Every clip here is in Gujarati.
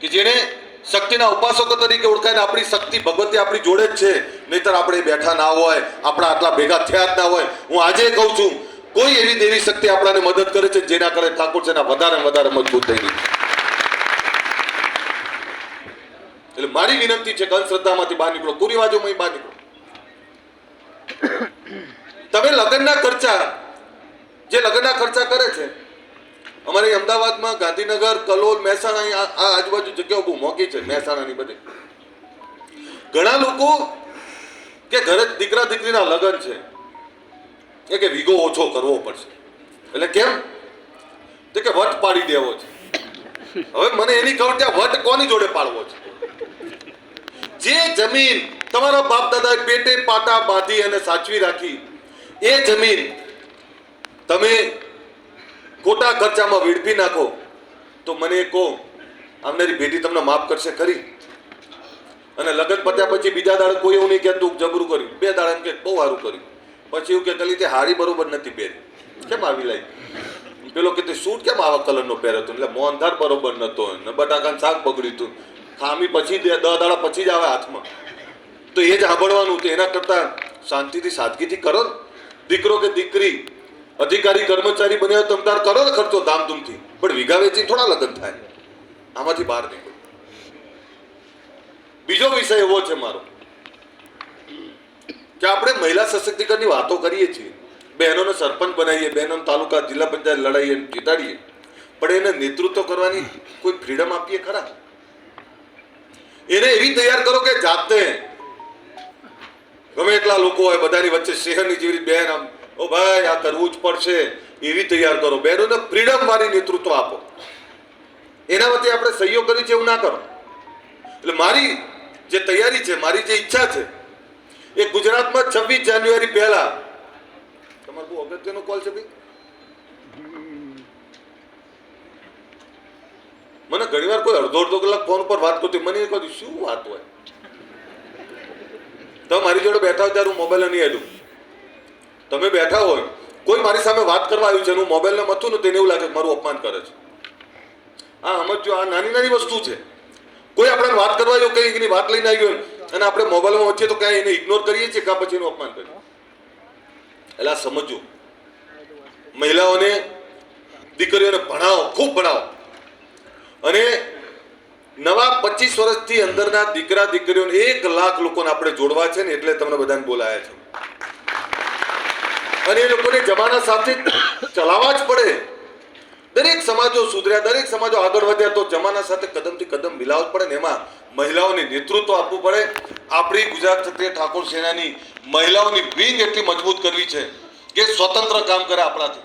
કે જેણે શક્તિના ઉપાસકો તરીકે ઓળખાય આપણી શક્તિ ભગવતી આપણી જોડે જ છે. નહીતર આપણે બેઠા ના હોય, આપણા આટલા ભેગા થયા જ ના હોય. હું આજે કહું છું, કોઈ એવી દેવી શક્તિ આપણાને મદદ કરે છે, જેના કરે ઠાકોર છે વધારે વધારે મજબૂત થઈ ગઈ. એટલે મારી વિનંતી છે કે અંધશ્રદ્ધામાંથી બહાર નીકળો. કુરિવાજોમાં બહાર નીકળો? તમે લગ્નના ખર્ચા, જે લગ્નના ખર્ચા કરે છે અમારે અમદાવાદમાં ગાંધીનગર, કલોલ, મહેસાણા આ આજુબાજુ જગ્યાઓ બહુ મોંઘી છે, મહેસાણાની બધી. ઘણા લોકો કે ઘરે દીકરા દીકરીના લગ્ન છે, એ કે વીગો ઓછો કરવો પડશે. એટલે કેમ? તો કે વટ પાડી દેવો છે. હવે મને એની ખબર ત્યાં વટ કોની જોડે પાડવો છે? જે જમીન તમારા બાપ દાદાએ પેટે, પાટા બાંધી અને સાચવી રાખી, એ જમીન તમે ખોટા ખર્ચામાં વેડફી નાખો, તો મને કહો આવનારી ભેટી તમને માફ કરશે, ખરી? અને લગ્ન પત્યા પછી બીજા દાડે કોઈ એવું નહીં કહેતું જબરું કર્યું. બે દાડે એમ કે બહુ સારું કર્યું. પછી એવું કે કલી તે હારી બરોબર નથી પહેરી. કેમ આવી લાવી પેલો કે તે સૂટ કેમ આવા કલરનો પહેર્યો હતો? એટલે મોહનથાળ બરોબર નહોતો ને બટાકાનું શાક બગડ્યું હતું. ખામી પછી દસ દાડા પછી જ આવે હાથમાં. તો એ જ સાંભળવાનું તો એના કરતાં શાંતિથી, સાદગીથી કરો દીકરો કે દીકરી અધિકારી, કર્મચારી બન્યા તમતાર કરો ને ખર્ચો ધામધૂમથી. પણ વીઘા વેચી થોડા લગ્ન થાય. આમાંથી બહાર નીકળો. બીજો વિષય એવો છે મારો, કે આપણે મહિલા સશક્તિકરણની વાતો કરીએ છીએ. બહેનોને સરપંચ બનાવીએ, બહેનોને તાલુકા જિલ્લા પંચાયત લડાઈએ જીતાડીએ. પણ એને નેતૃત્વ કરવાની કોઈ ફ્રીડમ આપીએ ખરા? એને એવી તૈયાર કરો કે જાતે ગમે એટલા લોકો હોય, બધાની વચ્ચે શહેરની જેવી બેન આમ ઓ ભાઈ, આ કરવું જ પડશે. એવી તૈયાર કરો. બહેનોને ફ્રીડમ મારી નેતૃત્વ આપો. એના વતી આપણે સહયોગ કરી છે એવું ના કરો. એટલે મારી જે તૈયારી છે, મારી જે ઈચ્છા છે, એ ગુજરાતમાં છવ્વીસ જાન્યુઆરી પહેલા તમારું બહુ અગત્યનો કોલ છે ભાઈ. મને ઘણીવાર કોઈ અડધો અડધો કલાક ફોન પર વાત કરતી મને એ કહ્યું શું વાત હોય? તો મારી જોડે બેઠા હોય ત્યારે હું મોબાઈલ નહીં હેલું તમે બેઠા હોય, કોઈ મારી સામે વાત કરવા આવ્યું છે એનું મોબાઈલને મથું ને તેને એવું લાગે મારું અપમાન કરે છે. આ સમજો, આ નાની નાની વસ્તુ છે. કોઈ આપણે વાત કરવા આવ્યો, કંઈ એની વાત લઈને આવ્યો અને આપણે મોબાઈલમાં વચ્ચે તો ક્યાંય એને ઇગ્નોર કરીએ છીએ કાં પછી એનું અપમાન કરીએ એટલે આ સમજો. મહિલાઓને, દીકરીઓને ભણાવો, ખૂબ ભણાવો. અને નવા પચીસ વર્ષથી અંદરના દીકરા દીકરીઓને એક લાખ લોકોને આપણે જોડવા છે ને એટલે તમને બધાને બોલાયા છે. અને એ લોકોને જમાના સાથે ચલાવવા જ પડે. દરેક સમાજો સુધર્યા, દરેક સમાજો આગળ વધ્યા તો જમાના સાથે કદમથી કદમ મિલાવવું પડે ને એમાં મહિલાઓને નેતૃત્વ આપવું પડે. આપણી ગુજરાત ક્ષત્રિય ઠાકોર સેનાની મહિલાઓની વિંગ એટલી મજબૂત કરવી છે કે સ્વતંત્ર કામ કરે આપણાથી.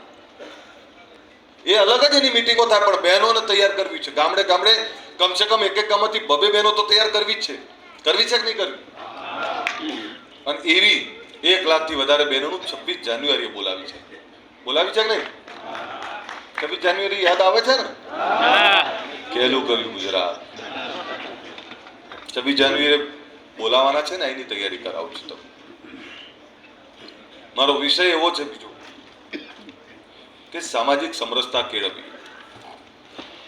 એ અલગ જ એની મિટિંગો થાય, પણ બહેનોને તૈયાર કરવી છે. ગામડે ગામડે કમસે કમ એક એક કામથી બબે બહેનો તો તૈયાર કરવી જ છે. કરવી છે કે નહીં કરવી? અને એવી એક લાખથી વધારે બહેનોનું છવ્વીસ જાન્યુઆરીએ બોલાવી છે. બોલાવી છે કે નહીં? છવ્વીસ જાન્યુઆરી યાદ આવે છે ને? કહેલું કર્યું ગુજરાત. છવ્વીસ જાન્યુઆરી બોલાવાના છે ને, એની તૈયારી કરાવું છું તમે મારો વિષય એવો છે બીજો કે સામાજિક સમરસતા કેળવવી.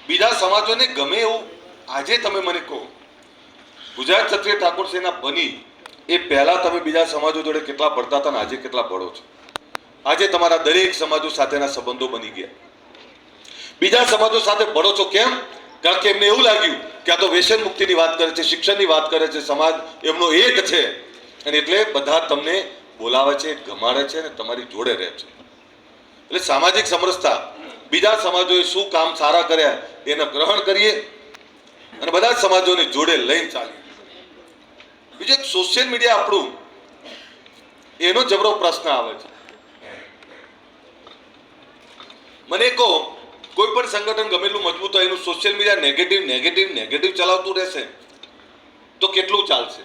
બીજા સમાજોને ગમે એવું આજે તમે મને કહો, ગુજરાત ક્ષત્રિય ઠાકોર સેના બની એ પહેલા તમે બીજા સમાજો જોડે કેટલા ભળતા હતા ને આજે કેટલા ભળો છો? આજે તમારા દરેક સમાજો સાથેના સંબંધો બની ગયા. બીજા સમાજો સાથે ભળો છો કેમ? કારણ કે એમને એવું લાગ્યું કે આ તો વ્યસન મુક્તિની વાત કરે છે, શિક્ષણની વાત કરે છે, સમાજ એમનો એક છે. અને એટલે બધા તમને બોલાવે છે, ગમાડે છે અને તમારી જોડે રહે છે. એટલે સામાજિક સમરસતા, બીજા સમાજોએ શું કામ સારા કર્યા, એને ગ્રહણ કરીએ અને બધા સમાજોને જોડે લઈને ચાલીએ. બીજું એક સોશિયલ મીડિયા આપણું, એનો જબરો પ્રશ્ન આવે છે. મને કહો, કોઈ પણ સંગઠન ગમેલું મજબૂત હોય, એનું social media negative negative negative ચલાવતું રહેશે, તો કેટલું ચાલશે?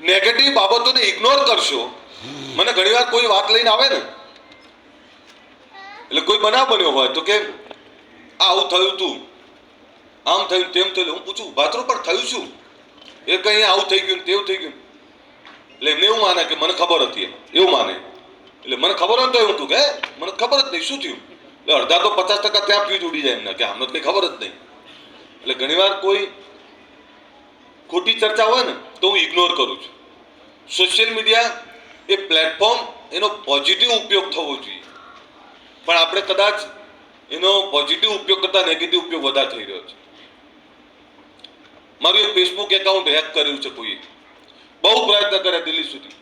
નેગેટિવ બાબતોને ઇગ્નોર કરશો, મને ઘણીવાર કોઈ વાત લઈને આવે ને, એટલે કોઈ બનાવ બન્યો હોય તો કે, આવું થયું તું, આમ થયું તેમ થયું હું પૂછું ભાતરું પણ થયું શું? એ કઈ આવું થઈ ગયું તેવું થઈ ગયું એટલે એમને એવું માને કે મને ખબર હતી એવું માને. એટલે મને ખબર હોય તો એવું હતું કે મને ખબર જ નહીં, શું થયું? એટલે અડધા તો પચાસ ટકા ત્યાં ફ્યુઝ ઉડી જાય એમને, કે આમને કંઈ ખબર જ નહીં. એટલે ઘણીવાર કોઈ ખોટી ચર્ચા હોય ને, તો હું ઇગ્નોર કરું છું. સોશિયલ મીડિયા એ પ્લેટફોર્મ એનો પોઝિટિવ ઉપયોગ થવો જોઈએ. પણ આપણે કદાચ એનો પોઝિટિવ ઉપયોગ કરતાં નેગેટિવ ઉપયોગ વધારે થઈ રહ્યો છે. મારું એક ફેસબુક એકાઉન્ટ હેક કર્યું છે કોઈએ. બહુ પ્રયત્ન કર્યા દિલ્હી સુધી.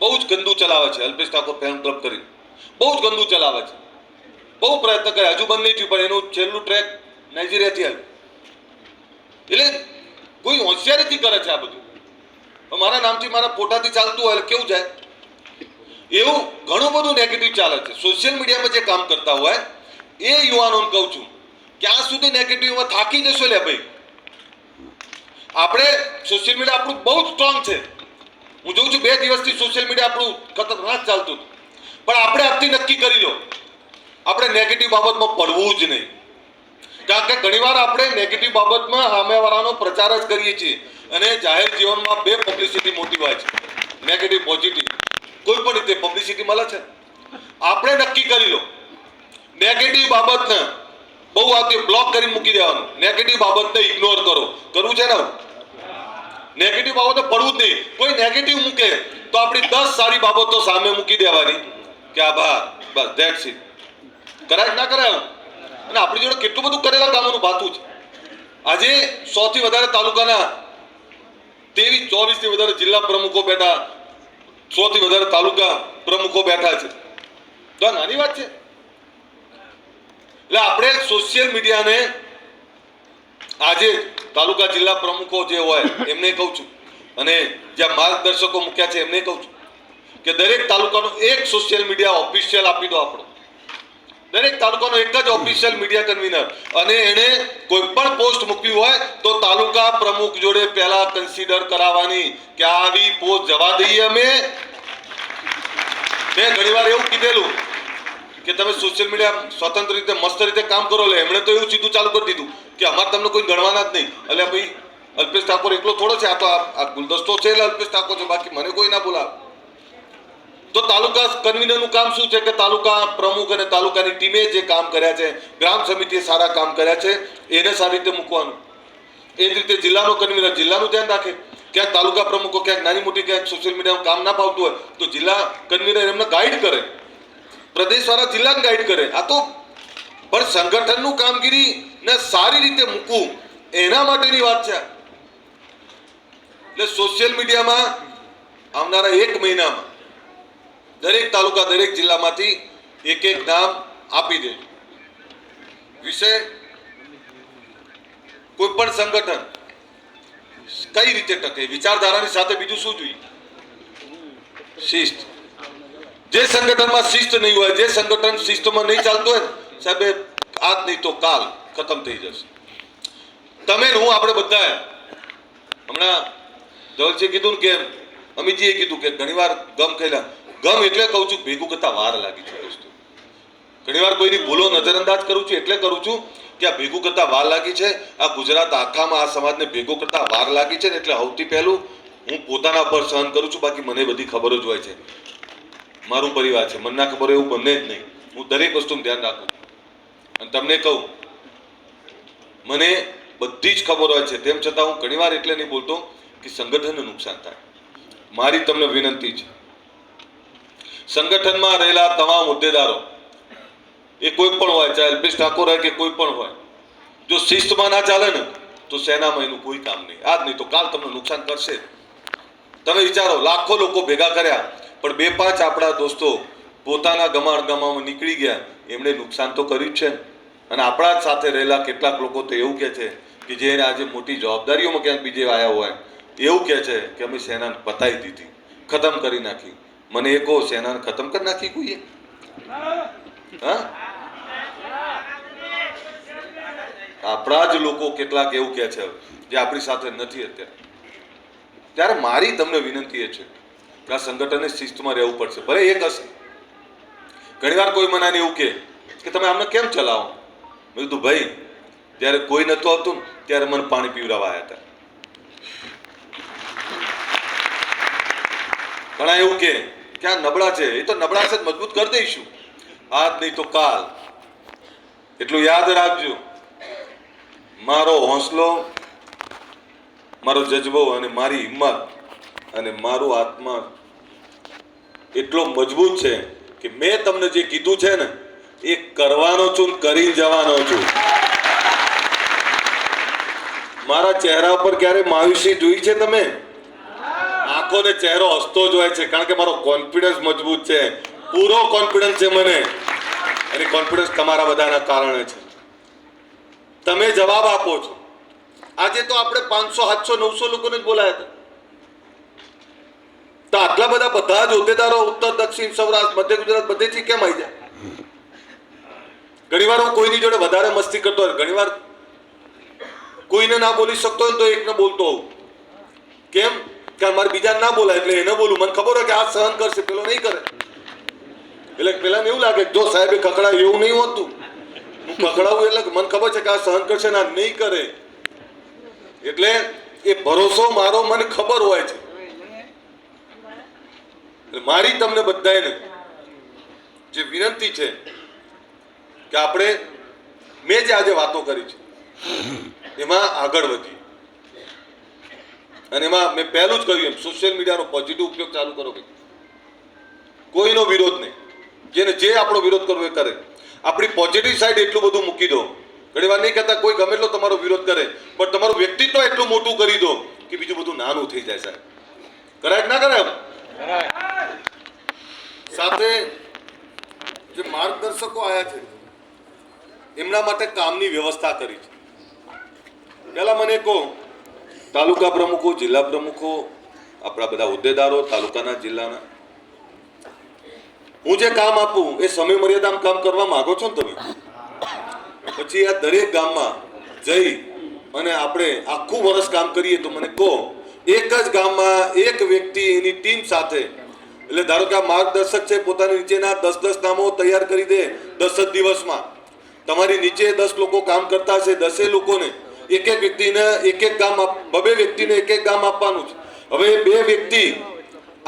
બહુ જ ગંદુ ચલાવે છે, અલ્પેશ ઠાકોર ફેન ક્લબ કરી બહુ જ ગંદુ ચલાવે છે. બહુ પ્રયત્ન કર્યા હજુ બંધ નહીં થયું, પણ એનું છેલ્લું ટ્રેક નાઇજીરિયાથી આવ્યું. એટલે કોઈ હોશિયારીથી કરે છે આ બધું. મારા નામથી મારા ફોટાથી ચાલતું હોય કેવું જાય? એવું ઘણું બધું નેગેટિવ ચાલે છે. સોશિયલ મીડિયામાં જે કામ કરતા હોય, એ યુવાનોને કહું છું ક્યાં સુધી નેગેટિવમાં થાકી જશો લે ભાઈ. આપણે સોશિયલ મીડિયા આપણું બહુ સ્ટ્રોંગ છે. હું જોઉં છું બે દિવસથી સોશિયલ મીડિયા આપણું ખતરનાક ચાલતું પણ આપણે આજથી નક્કી કરી લો, આપણે નેગેટિવ બાબતમાં પડવું જ નહીં. કારણ કે ઘણીવાર આપણે નેગેટિવ બાબતમાં સામેવાળાનો પ્રચાર જ કરીએ છીએ અને જાહેર જીવનમાં બે પબ્લિસિટી મોટી હોય છે. નેગેટિવ પોઝિટિવ કોઈ પણ રીતે પબ્લિસિટી મળે છે? આપણે નક્કી કરી લો. નેગેટિવ બાબતને બહુ આગળ બ્લોક કરી મૂકી દેવાનું. નેગેટિવ બાબતને ઇગ્નોર કરો. કરવું છે ને નેગેટિવ બાબતે પડવું જ નહીં. કોઈ નેગેટિવ મૂકે, તો આપણી દસ સારી બાબતો સામે મૂકી દેવાની. કે આભાર બસ ધેટ્સ ઇટ કરાય ના કરાય અને આપણી જોડે કેટલું બધું કરેલા કામોનું ભાતું છે. આજે સૌથી વધારે તાલુકાના તેવીસ ચોવીસથી વધારે જિલ્લા પ્રમુખો બેઠા, સો થી વધારે તાલુકા પ્રમુખો બેઠા છે. તો નાની વાત છે. એટલે આપણે સોશિયલ મીડિયાને આજે તાલુકા જિલ્લા પ્રમુખો જે હોય, એમને કહું છું. અને જ્યાં માર્ગદર્શકો મૂક્યા છે, એમને કહું છું કે દરેક તાલુકાનો એક સોશિયલ મીડિયા ઓફિશિયલ આપી દો આપણો. દરેક તાલુકાનો એક જ ઓફિશિયલ મીડિયા કન્વીનર અને એણે કોઈ પણ પોસ્ટ મૂકવી હોય, તો તાલુકા પ્રમુખ જોડે પહેલા કન્સિડર કરાવવાની કે આવી પોસ્ટ જવા દઈએ અમે. મેં ઘણીવાર એવું કીધેલું કે તમે સોશિયલ મીડિયા સ્વતંત્ર રીતે, મસ્ત રીતે કામ કરો લે. એમણે તો એવું સીધું ચાલુ કરી દીધું કે અમારે તમને કોઈ ગણવાના જ નહીં. એટલે ભાઈ, અલ્પેશ ઠાકોર એકલો થોડો છે. આ તો આ આ ગુલદસ્તો છે એટલે અલ્પેશ ઠાકોર છે. બાકી મને કોઈ ના બોલાવે. તો તાલુકા કન્વીનરનું કામ શું છે કે તાલુકા પ્રમુખ અને તાલુકાની ટીમે જે કામ કર્યા છે, ગ્રામ સમિતિએ સારા કામ કર્યા છે, એને સારી રીતે મૂકવાનું. એ જ રીતે જિલ્લાનો કન્વીનર, જિલ્લાનું ધ્યાન રાખે. ક્યાંક તાલુકા પ્રમુખો, ક્યાંક નાની મોટી, ક્યાંક સોશિયલ મીડિયામાં કામ ના પાવતું હોય, તો જિલ્લા કન્વીનર એમને ગાઈડ કરે. પ્રદેશવાળા જિલ્લાને ગાઈડ કરે. આ તો પણ સંગઠનનું કામગીરી ને સારી રીતે મૂકવું, એના માટેની વાત છે. એટલે સોશિયલ મીડિયામાં આવનારા એક મહિનામાં દરેક તાલુકા, દરેક જિલ્લામાંથી એક એક નામ આપી દે. વિષય કોઈ પણ સંગઠન કઈ રીતે ટકે? વિચારધારાની સાથે બીજું શું જોઈએ? શિસ્ત. જે સંગઠનમાં શિસ્ત નહીં હોય, જે સંગઠન શિસ્તમાં નહીં ચાલતું હોય, સાહેબ આજ નહીં તો કાલ ખતમ થઈ જશે. તમે હું આપણે બધા હમણાં ધવલજીએ કીધું ને કે અમિતજીએ કીધું કે ઘણીવાર ગમ ખેલા ગમ એટલે કહું છું, ભેગું કરતા વાર લાગી છે દોસ્તો ઘણીવાર કોઈની ભૂલો નજરઅંદાજ કરું છું એટલે કરું છું કે આ ભેગું કરતા વાર લાગી છે, આ ગુજરાત આખામાં આ સમાજને ભેગું કરતા વાર લાગી છે ને એટલે સૌથી પહેલું હું પોતાના પર સહન કરું છું, બાકી મને બધી ખબર જ હોય છે. મારું પરિવાર છે. મને ના ખબર એવું બને જ નહીં. હું દરેક વસ્તુનું ધ્યાન રાખું અને તમને કહું, મને બધી જ ખબર હોય છે. તેમ છતાં હું ઘણીવાર એટલે નહીં બોલતો કે સંગઠનને નુકસાન થાય. મારી તમને વિનંતી છે. સંગઠનમાં રહેલા તમામ હોદ્દેદારો, એ કોઈ પણ હોય, ચાહે અલ્પેશ ઠાકોર હોય કે કોઈ પણ હોય, જો શિસ્તમાં ના ચાલે ને, તો સેનામાં એનું કોઈ કામ નહીં. આજ નહીં તો કાલ તમને નુકસાન કરશે તમે વિચારો, લાખો લોકો ભેગા કર્યા, પણ બે પાંચ આપણા દોસ્તો પોતાના ગમાણ ગમામાં નીકળી ગયા. એમણે નુકસાન તો કર્યું જ છે. અને આપણા જ સાથે રહેલા કેટલાક લોકો તો એવું કહે છે કે જે આજે મોટી જવાબદારીઓમાં ક્યાંક બીજે આવ્યા હોય. એવું કહે છે કે અમે સેનાને પતાવી દીધી. ખતમ કરી નાખી. મને એ કહો સેનાને ખતમ કરી નાખી કોઈએ? હા? આપણા જ લોકો કેટલાક એવું કહે છે જે આપણી સાથે નથી અત્યારે. ત્યારે મારી તમને વિનંતી એ છે કે આ સંગઠને શિસ્તમાં રહેવું પડશે. ભલે એક હશે. ઘણીવાર કોઈ મને એવું કહે કે તમે આમને કેમ ચલાવો? મેં કીધું, ભાઈ, જ્યારે કોઈ નહોતું આવતું ત્યારે મને પાણી પીવડાવવા હતા. ઘણા એવું કે કે આ નબળા છે. એ તો નબળા છે, મજબૂત કરી દઈશું. આજ નહીં તો કાલ. એટલું યાદ રાખજો. મારો હોંસલો મારો જજ્બો અને મારી હિંમત અને મારું આત્મા એટલો મજબૂત છે કે મેં તમને જે કીધું છે ને, એ કરવાનો છું કરી જવાનો છું. મારા ચહેરા ઉપર ક્યારે માયુસી જોઈ છે તમે? આંખોને ચહેરો હસતો જ હોય છે, કારણ કે મારો કોન્ફિડન્સ મજબૂત છે. પૂરો કોન્ફિડન્સ છે મને. અને કોન્ફિડન્સ તમારા બધાના કારણે છે. તમે જવાબ આપો છો. આજે તો આપણે પાંચસો, સાતસો, નવસો લોકોને જ બોલાયા હતા. તો આટલા બધા બધા જ હોદ્દેદારો ઉત્તર, દક્ષિણ, સૌરાષ્ટ્ર, મધ્ય ગુજરાત બધેથી કેમ આવી જાય ઘણીવાર હું કોઈની જોડે વધારે મસ્તી કરતો હોય, ઘણીવાર કોઈને ના બોલી શકતો હોય તો એકને બોલતો હોઉં. કેમ? કે મારે બીજા ના બોલાય એટલે એને બોલું. મને ખબર હોય કે આ સહન કરશે, પેલો નહીં કરે. એટલે પેલાને એવું લાગે જો સાહેબે ખકડાય એવું નહીં હોતું. હું ખકડાવું એટલે મને ખબર છે કે આ સહન કરશે ને આ નહીં કરે. એટલે એ ભરોસો મારો મને ખબર હોય છે. મારી તમને બધાને જે વિનંતી છે કે આપણે મેં જે આજે વાતો કરી છે, એમાં આગળ વધી અને એમાં મેં પહેલું જ કહ્યું એમ સોશિયલ મીડિયાનો પોઝિટિવ ઉપયોગ ચાલુ કરો કે કોઈનો વિરોધ નહીં. જેને જે આપણો વિરોધ કરવો એ કરે. આપણી પોઝિટિવ સાઈડ એટલું બધું મૂકી દો ઘણી વાર નહીં કહેતા, કોઈ ગમે એટલો તમારો વિરોધ કરે, પણ તમારું વ્યક્તિત્વ એટલું મોટું કરી દો કે બીજું બધું નાનું થઈ જાય સાહેબ. કરાય ના કરાય? સાથે જે માર્ગદર્શકો આવ્યા છે, એમના માટે કામની વ્યવસ્થા કરી છે. પહેલાં મને કહો, તાલુકા પ્રમુખો, જિલ્લા પ્રમુખો, આપણા બધા હોદ્દેદારો, તાલુકાના, જિલ્લાના. હું જે કામ આપું, એ સમય મર્યાદામાં કામ કરવા માંગો છો ને તમે? પછી આ દરેક ગામમાં જઈ અને આપણે આખું વર્ષ કામ કરીએ તો મને કહો, એક જ ગામમાં એક વ્યક્તિ એની ટીમ સાથે, એટલે ધારો કે આ માર્ગદર્શક છે પોતાની નીચેના દસ દસ નામો તૈયાર કરી દે દસ જ દિવસમાં. તમારી નીચે દસ લોકો કામ કરતા હશે, દસે લોકોને એક એક વ્યક્તિને એક એક ગામ બબે વ્યક્તિને એક એક ગામ આપવાનું છે. હવે બે વ્યક્તિ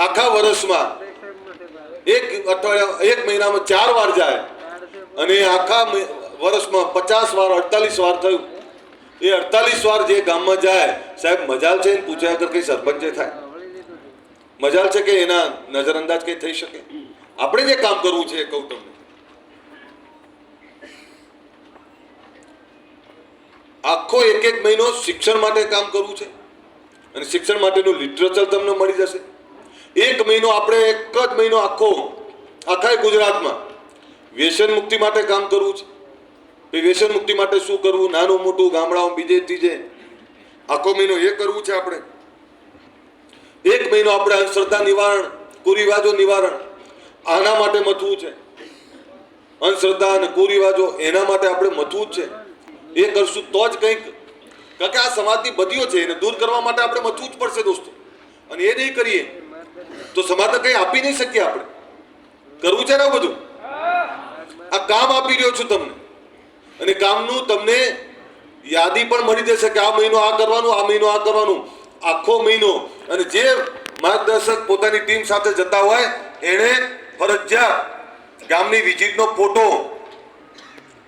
આખા વર્ષમાં એક અઠવાડિયા, એક મહિનામાં ચાર વાર જાય અને આખા વર્ષમાં પચાસ વાર, અડતાલીસ વાર થયું. એ અડતાલીસ વાર જે ગામમાં જાય, સાહેબ, મજાલ છે પૂછ્યા વગર કઈ સરપંચે થાય. મજાલ છે કે એના નજરઅંદાજ કઈ થઈ શકે? આપણે જે કામ કરવું છે એ કહું તમને. આખો એક એક મહિનો શિક્ષણ માટે કામ કરવું છે. અને શિક્ષણ માટેનું લિટરેચર તમને મળી જશે. એક મહિનો આપણે એક જ મહિનો આખો, આખા ગુજરાતમાં વ્યસન મુક્તિ માટે કામ કરવું છે. વ્યસન મુક્તિ માટે શું કરવું? નાનું મોટું ગામડાઓ બીજે ત્રીજે આખો મહિનો એ કરવું છે આપણે. એક મહિનો આપણે અંધશ્રદ્ધા નિવારણ, કુરિવાજો નિવારણ આના માટે મથવું છે. અંધશ્રદ્ધા અને કુરિવાજો એના માટે આપણે મથવું જ છે. એ કરશું તો જ કંઈક. કારણ કે આ સમાજની બધીઓ છે, એને દૂર કરવા માટે આપણે મથવું જ પડશે દોસ્તો. અને એ નહીં કરીએ, તો સમાજને કંઈ આપી નહીં શકીએ આપણે. કરવું છે ને બધું? આ કામ આપી રહ્યો છું તમને. અને કામનું તમને યાદી પણ મળી જશે કે આ મહિનો આ કરવાનું, આ મહિનો આ કરવાનું, આખો મહિનો. અને જે માર્ગદર્શક પોતાની ટીમ સાથે જતા હોય, એણે ફરજિયાત ગામની વિઝિટનો ફોટો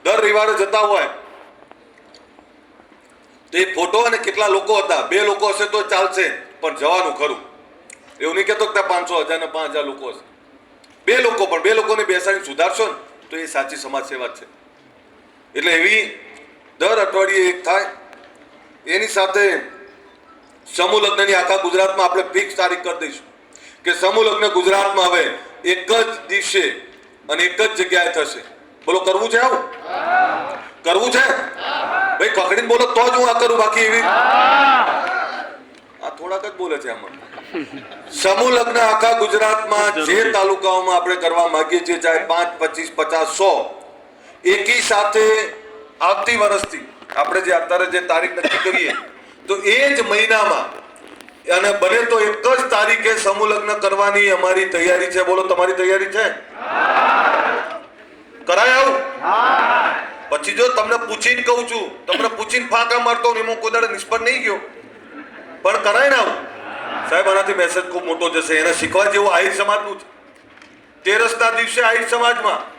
દર રવિવારે જતા હોય. તો એ ફોટો અને કેટલા લોકો હતા? બે લોકો હશે તો ચાલશે, પણ જવાનું ખરું. એવું નહીં કહેતો કે પાંચસો હજાર ને પાંચ હજાર લોકો હશે. બે લોકો પણ, બે લોકોને બેસાડી સુધારશો ને, તો એ સાચી સમાજ સેવા છે. એટલે એવી દર અઠવાડિયે એક થાય. એની સાથે સમૂહ લગ્નની આખા ગુજરાતમાં આપણે ફિક્સ તારીખ કરી દઈશું. કે સમૂહ લગ્ન ગુજરાતમાં હવે એક જ દિવસે અને એક જ જગ્યાએ થશે. બોલો કરવું છે આવું? કરવું છે? ભાઈ પકડીને બોલો તો જ હું આ કરું બાકી એવી. આ થોડાક જ બોલે છે આમાં. સમૂહ લગ્ન આખા ગુજરાતમાં જે તાલુકાઓમાં આપણે કરવા માંગીએ છીએ ચાહે પાંચ પચીસ પચાસ સો એકી સાથે આવતી વર્ષથી આપણે જે અત્યારે જે તારીખ નક્કી કરીએ, તો એ જ મહિનામાં, અને બને તો એક જ તારીખે સમૂહ લગ્ન કરવાની અમારી તૈયારી છે. બોલો, તમારી તૈયારી છે? કરાય આવું? પછી જો તમને પૂછીને કહું છું, તમને પૂછીને ફાંકા મારતો હું કોઈ દાડે નિષ્ફળ નહીં ગયો. પણ કરાય ને આવું? સાહેબ, આનાથી મેસેજ ખૂબ મોટો જશે. એને શીખવા જેવું આહિર સમાજનું છે. તેરસના દિવસે આહિર સમાજમાં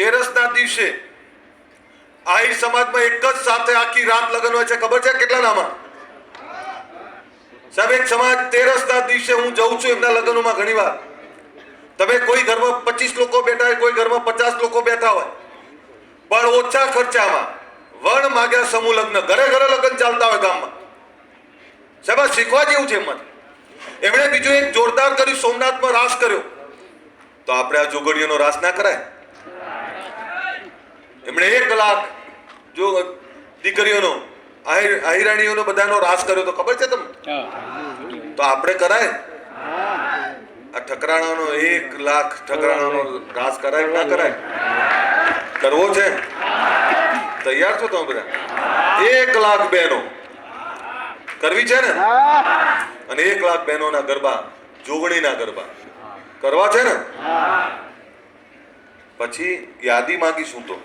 તેરસના દિવસે આહિર સમાજમાં એક જ સાથે આખી રાત લગ્ન હોય છે. ખબર છે કેટલા નામાં સાહેબ, એક સમાજ તેરસના દિવસે હું જઉં છું એમના લગ્નોમાં ઘણી વાર તમે કોઈ ઘરમાં પચીસ લોકો બેઠા હોય, કોઈ ઘરમાં પચાસ લોકો બેઠા હોય, પણ ઓછા ખર્ચામાં વણ માગ્યા સમૂહ લગ્ન. ઘરે ઘરે લગ્ન ચાલતા હોય ગામમાં. સાહેબ શીખવા જેવું છે એમાંથી એમણે બીજું એક જોરદાર કર્યું, સોમનાથમાં રાસ કર્યો. તો આપણે આ જોગડીઓનો રાસ ના કરાય? એમણે એક લાખ જો દીકરીઓનો અહિરાણીઓનો બધાનો રાસ કર્યો તો ખબર છે તમને? તો આપણે કરાય? આ ઠકરાણાનો એક લાખ ઠકરાણાનો રાસ કરાય ના કરાય? કરવો છે? તૈયાર છો તમે બધા? એક લાખ બહેનો. કરવી છે ને? અને એક લાખ બહેનોના ગરબા જોગણીના ગરબા. કરવા છે ને? પછી યાદી માંગીશું તો.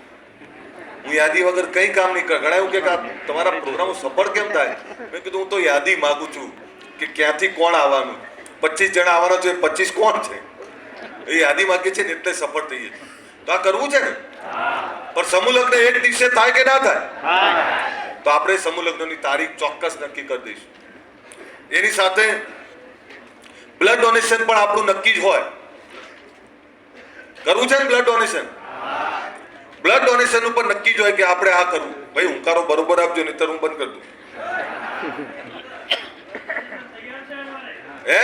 હું યાદી વગર કઈ કામ નહીં કર. ઘણા એવું કે તમારા પ્રોગ્રામો સફળ કેમ થાય? મેં કીધું હું તો યાદી માગું છું કે ક્યાંથી કોણ આવવાનું? પચીસ જણા આવવાના છે પચીસ કોણ છે? એ યાદી માંગે છે ને એટલે સફળ થઈએ તો આ કરવું છે ને? પણ સમૂહ લગ્ન એક દિવસે થાય કે ના થાય? તો આપણે સમૂહ લગ્નની તારીખ ચોક્કસ નક્કી કરી દઈશું. એની સાથે બ્લડ ડોનેશન પણ આપણું નક્કી જ હોય. કરવું છે ને બ્લડ ડોનેશન? બ્લડ ડોનેશન ઉપર નક્કી જ કે આપણે આ કરવું. ભાઈ, હુંકારો બરોબર આપજો નહીં હું બંધ કરી દઉં. હે?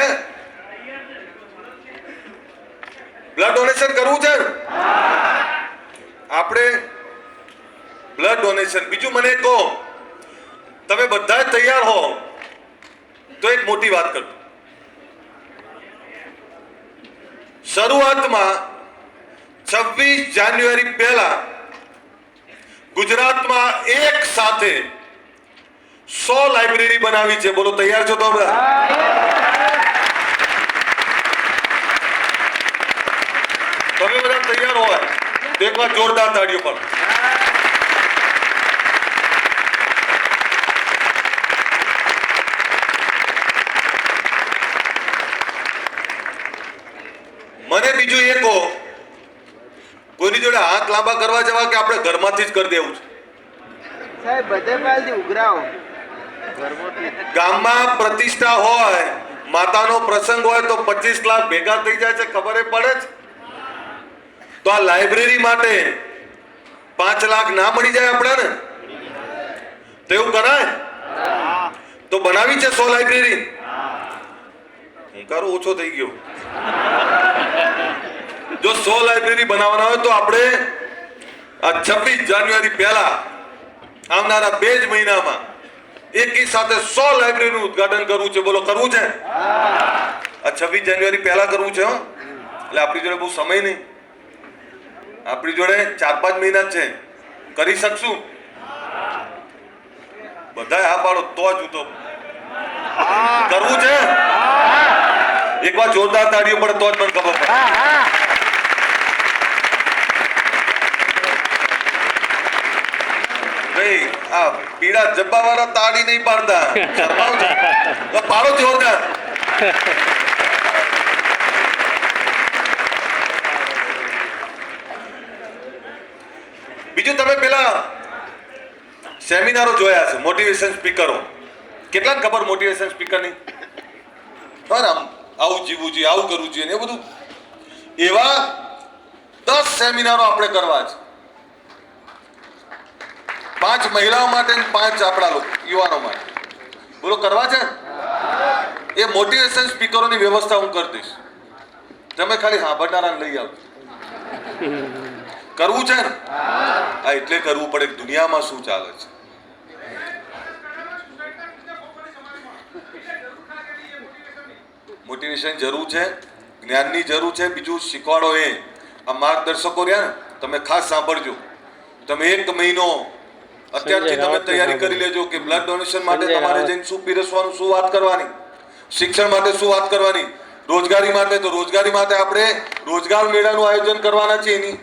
બ્લડ ડોનેશન કરવું છે? આપણે બ્લડ ડોનેશન બીજું મને કહો, તમે બધા જ તૈયાર હો, તો એક મોટી વાત કરું. શરૂઆતમાં છવ્વીસ જાન્યુઆરી પહેલા ગુજરાતમાં એક સાથે સો લાઇબ્રેરી બનાવી છે. બોલો, તૈયાર છો તો તમે બધા તૈયાર હોય. તો જોરદાર તાળીઓ પણ મને બીજું એ કહો. કોઈની જોડે હાથ લાંબા કરવા જવા કે આપણે ઘરમાંથી જ કરી દેવું છે? સાહેબ બધે પાલથી ઉઘરાવો. ગામમાં પ્રતિષ્ઠા હોય માતાનો પ્રસંગ હોય તો પચીસ લાખ ભેગા થઈ જાય છે ખબર એ પડે છે? તો આ લાઇબ્રેરી માટે પાંચ લાખ ના મળી જાય આપણે ને તો એવું કરાય? તો બનાવી છે સો લાઇબ્રેરી? હુંકારો ઓછો થઈ ગયો. જો સો લાઇબ્રેરી બનાવવાના હોય તો આપણે આ છવ્વીસ જાન્યુઆરી પહેલા આવનારા બે જ મહિનામાં એકી સાથે સો લાઇબ્રેરીનું ઉદ્ઘાટન કરવું છે. બોલો, કરવું છે? આ છવ્વીસ જાન્યુઆરી પહેલા કરવું છે એટલે આપણી જોડે બહુ સમય નહીં. આપણી જોડે ચાર પાંચ મહિના છે. કરી શકશું? બધાય હા પાડો, તો જ તો કરવું છે? એક વાર જોરદાર તાળીઓ પડે, તો જ મને ખબર પડે. ભાઈ પીળા જબ્બા વાળા તાળી નહીં પાડતા. પાડો જોરદાર. બીજું તમે પેલા સેમિનારો જોયા છે મોટિવેશન સ્પીકરો કેટલા ખબર મોટિવેશન સ્પીકરની આમ આવું જીવવું જોઈએ, આવું કરવું જોઈએ ને એ બધું. એવા દસ સેમિનારો આપણે કરવા છે. પાંચ મહિલાઓ માટે પાંચ આપણા યુવાનો માટે. બોલો, કરવા છે? એ મોટિવેશન સ્પીકરોની વ્યવસ્થા હું કરી દઈશ. તમે ખાલી સાંભળનારા લઈ આવજો કરવું છે ને? હા, એટલે કરવું પડે દુનિયામાં શું ચાલે છે. મોટિવેશન જરૂર છે, જ્ઞાનની જરૂર છે, બીજું શીખવાડો એ. આ માર્ગદર્શકો રહ્યા ને, તમે ખાસ સાંભળજો. તમે એક મહિનો અત્યારથી તમે તૈયારી કરી લેજો કે બ્લડ ડોનેશન માટે તમારે જઈને શું પીરસવાનું શું વાત કરવાની? શિક્ષણ માટે શું વાત કરવાની? રોજગારી માટે? તો રોજગારી માટે આપણે રોજગાર મેળાનું આયોજન કરવાના છે એની.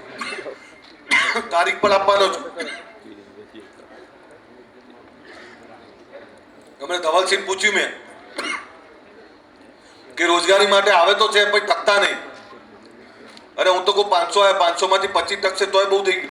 તારીખ પણ આપવાનો છું. હમણાં ધવલસિંહ પૂછ્યું મેં કે રોજગારી માટે આવે તો છે પણ ટકતા નહીં. અરે હું તો કહું પાંચસો આવે પાંચસો માંથી પચીસ ટકશે તોય બહુ થઈ ગયું.